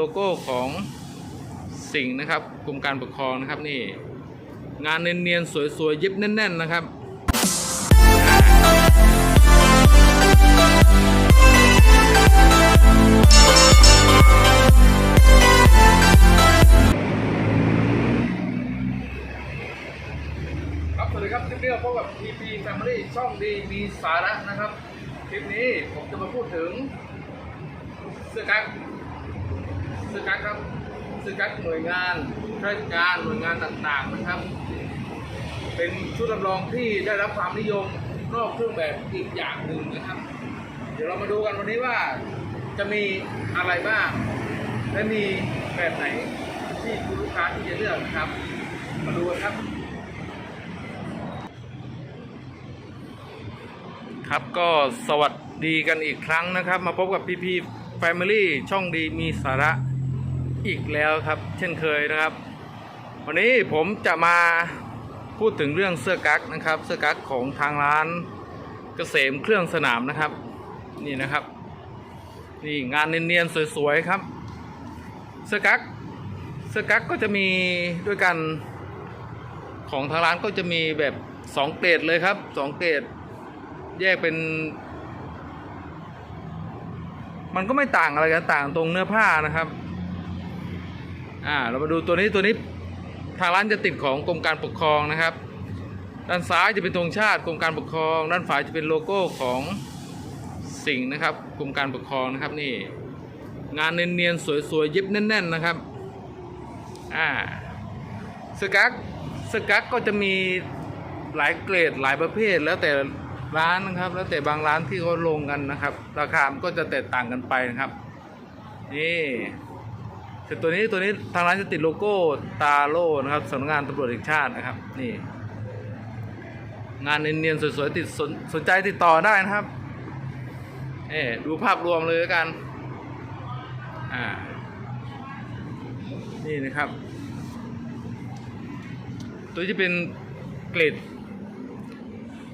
โลโก้ของสิ่งนะครับกรมการปกครองนะครับนี่ งานเนียนๆสวยๆเย็บแน่น ๆ นะครับครับสวัสดีครับคลิปนี้เราพบกับ TP Family ช่องดีมีสาระนะครับ คลิปนี้ผมจะมาพูดถึงเสื้อกั๊ก สื้อกั๊กครับสื้อกั๊กหน่วยงานราชการหน่วยงานต่างๆนะครับ เป็นชุดรับรองที่ได้รับความนิยมนอกเครื่องแบบอีกอย่างหนึ่งนะครับ เดี๋ยวเรามาดูกันวันนี้ว่าจะมีอะไรบ้าง และมีแบบไหนที่คุณลูกค้าที่จะเลือกนะครับ มาดูกันครับ ครับก็สวัสดีกันอีกครั้งนะครับ มาพบกับพีพีแฟมิลี่ช่องดีมีสาระ อีกแล้วครับ เช่นเคยนะครับ วันนี้ผมจะมาพูดถึงเรื่องเสื้อกั๊กนะครับ เสื้อกั๊กของทางร้านเกษมเครื่องสนามนะครับ นี่นะครับ นี่งานเนียนๆสวยๆครับ เสื้อกั๊กเสื้อกั๊กก็จะมีด้วยกันของทางร้านก็จะมีแบบสองเกรดเลยครับสองเกรดแยกเป็น มันก็ไม่ต่างอะไรกันต่างตรงเนื้อผ้านะครับ อ่าเรามาดูตัวนี้ตัวนี้ทางร้านจะติดของกรมการปกครองนะครับ ด้านซ้ายจะเป็นธงชาติกรมการปกครอง ด้านขวาจะเป็นโลโก้ของสิ่งห์นะครับกรมการปกครองนะครับนี่ งานเนียนๆสวยๆเย็บแน่น ๆนะครับอ่าสกักสกักก็จะมีหลายเกรดหลายประเภทแล้วแต่ร้านนะครับ แล้วแต่บางร้านที่เขาลงกันนะครับ ราคาก็จะแตกต่างกันไปนะครับนี่ แต่ตัวนี้ตัวนี้ทางร้านจะติดโลโก้ตาโล่นะครับสำนักงานตำรวจแห่งชาตินะครับ นี่ งานเนียนๆสวยๆติดสนสนใจติดต่อได้นะครับเอ๊ดูภาพรวมเลยแล้วกัน อ่า นี่นะครับ ตัวที่เป็นเกรด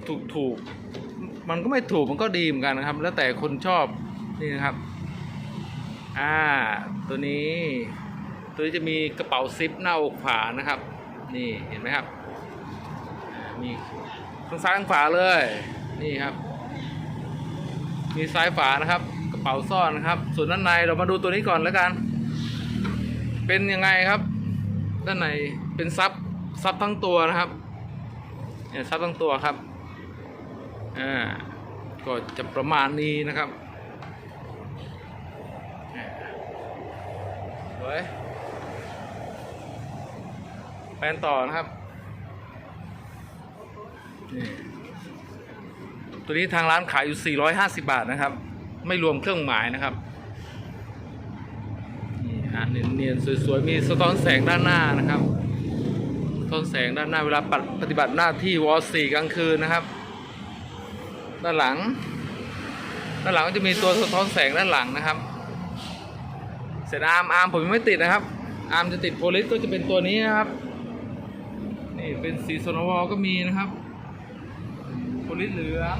ถูกถูกๆมันก็ไม่ถูกมันก็ดีเหมือนกันนะครับ แล้วแต่คนชอบนี่นะครับ อ่า ตัวนี้ ตัวนี้จะมีกระเป๋าซิปหน้าอกขวานะครับ นี่เห็นไหมครับมีทั้งซ้ายทั้งขวาเลย นี่ครับ มีซ้ายฝานะครับ กระเป๋าซ่อนนะครับ ส่วนด้านในเรามาดูตัวนี้ก่อนแล้วกัน เป็นยังไงครับ ด้านในเป็นซับซับทั้งตัวนะครับเนี่ยซับทั้งตัวครับอ่าก็จะประมาณนี้นะครับอ่าส วยแปลนต่อนะครับนี่ตัวนี้ทางร้านขายอยู่ 450 บาทนะครับ ไม่รวมเครื่องหมายนะครับนี่ฮะเนียนๆสวยๆ มีสะท้อนแสงด้านหน้านะครับสะท้อนแสงด้านหน้าเวลาปฏิปฏิบัติหน้าที่วอสี่กลางคืนนะครับ ด้านหลัง ด้านหลังก็จะมีตัวสะท้อนแสงด้านหลังนะครับ เสร็จอาร์มอาร์มผมยังไม่ติดนะครับ อาร์มจะติดโพลิสก็จะเป็นตัวนี้นะครับ นี่เป็นสีโซนวอลก็มีนะครับ โพลิสเหลือง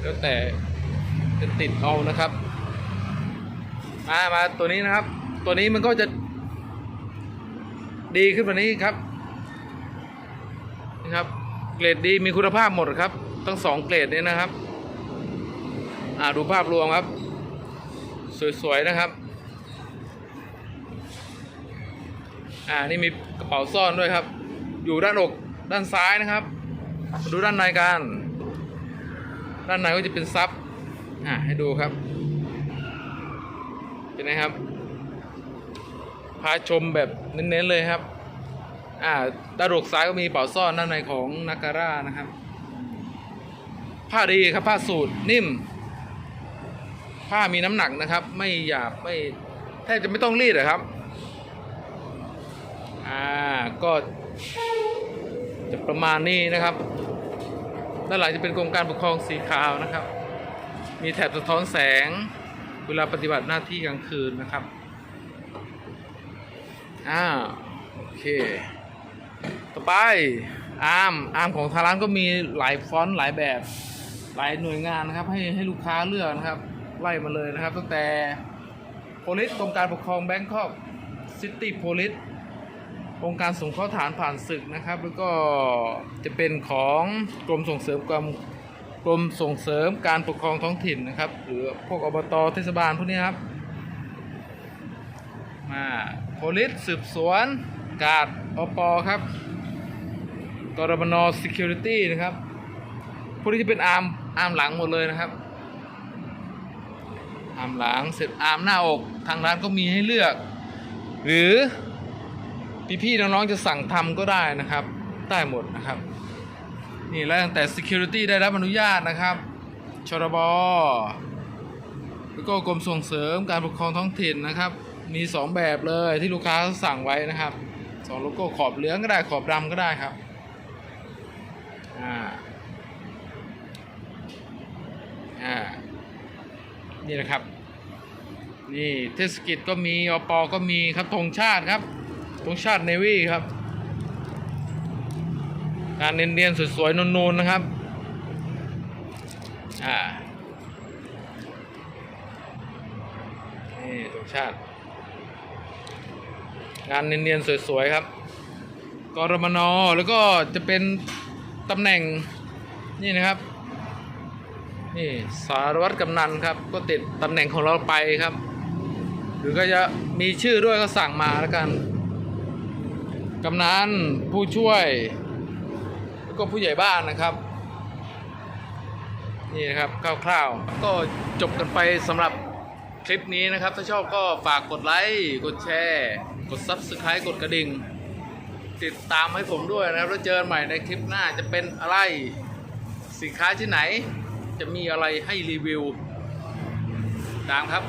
แล้วแต่จะติดเอานะครับ มามาตัวนี้นะครับ ตัวนี้มันก็จะ ดีขึ้นกว่านี้ครับนี่ครับ เกรดดีมีคุณภาพหมดครับ ทั้งสองเกรดนี้นะครับ อ่าดูภาพรวมครับ สวย ๆ นะครับ อ่านี่มีกระเป๋าซ่อนด้วยครับ อยู่ด้านอกด้านซ้ายนะครับ ดูด้านในกัน ด้านในก็จะเป็นซับอ่าให้ดูครับ เป็นไงครับ พาชมแบบเน้น ๆ เลยครับ อ่าด้านอกซ้ายก็มีกระเป๋าซ่อนด้านในของนาการ่านะครับ ผ้าดีครับผ้าสูตรนิ่ม ผ้ามีน้ำหนักนะครับ ไม่หยาบไม่แทบจะไม่ต้องรีดอะครับ อ่าก็จะประมาณนี้นะครับด้านหลังจะเป็นกรมการปกครองสีขาวนะครับ มีแถบสะท้อนแสง เวลาปฏิบัติหน้าที่กลางคืนนะครับอ่าโอเค ต่อไปอาร์มอาร์มของทางร้านก็มีหลายฟอนต์หลายแบบ หลายหน่วยงานนะครับ ให้ให้ลูกค้าเลือกนะครับ ไล่มาเลยนะครับ ตั้งแต่โพลิสกรมการปกครองแบงคอกซิตี้โพลิสองค์การสงเคราะห์ฐานผ่านศึกนะครับ แล้วก็จะเป็นของกรมส่งเสริมความกรมส่งเสริมการปกครองท้องถิ่นนะครับ หรือพวกอบตเทศบาลพวกนี้ครับมาโพลิสสืบสวน การดอปอครับกรมนอ security นะครับพวกนี้จะเป็นอาร์มอาร์มหลังหมดเลยนะครับ อาร์มหลังเสร็จอาร์มหน้าอก ทางร้านก็มีให้เลือก หรือพี่ๆน้องๆจะสั่งทำก็ได้นะครับได้หมดนะครับ นี่แล้วตั้งแต่ security ได้รับอนุญาตนะครับชรบแล้วก็กรมส่งเสริมการปกครองท้องถิ่นนะครับ มี 2 แบบเลยที่ลูกค้าสั่งไว้นะครับสองโลโก้ขอบเหลืองก็ได้ขอบดำก็ได้ครับอ่าอ่านี่นะครับ นี่เทศกิจก็มีอปอก็มีครับธงชาติครับธงชาติเนวีครับงานเนียนๆสวยๆนูนๆนะครับอ่านี่ธงชาติ งานเนียนๆสวยๆครับกรมนแล้วก็จะเป็นตำแหน่งนี่นะครับนี่สารวัตรกำนันครับ ก็ติดตำแหน่งของเราไปครับ หรือก็จะมีชื่อด้วยก็สั่งมาแล้วกัน กำนันผู้ช่วย แล้วก็ผู้ใหญ่บ้านนะครับ นี่นะครับคร่าวๆ ก็จบกันไปสำหรับคลิปนี้นะครับ ถ้าชอบก็ฝากกดไลค์ กดแชร์ กด Subscribe กดกระดิ่ง ติดตามให้ผมด้วยนะครับ แล้วเจอกันใหม่ในคลิปหน้าจะเป็นอะไร สินค้าที่ไหน จะมีอะไรให้รีวิวตามครับ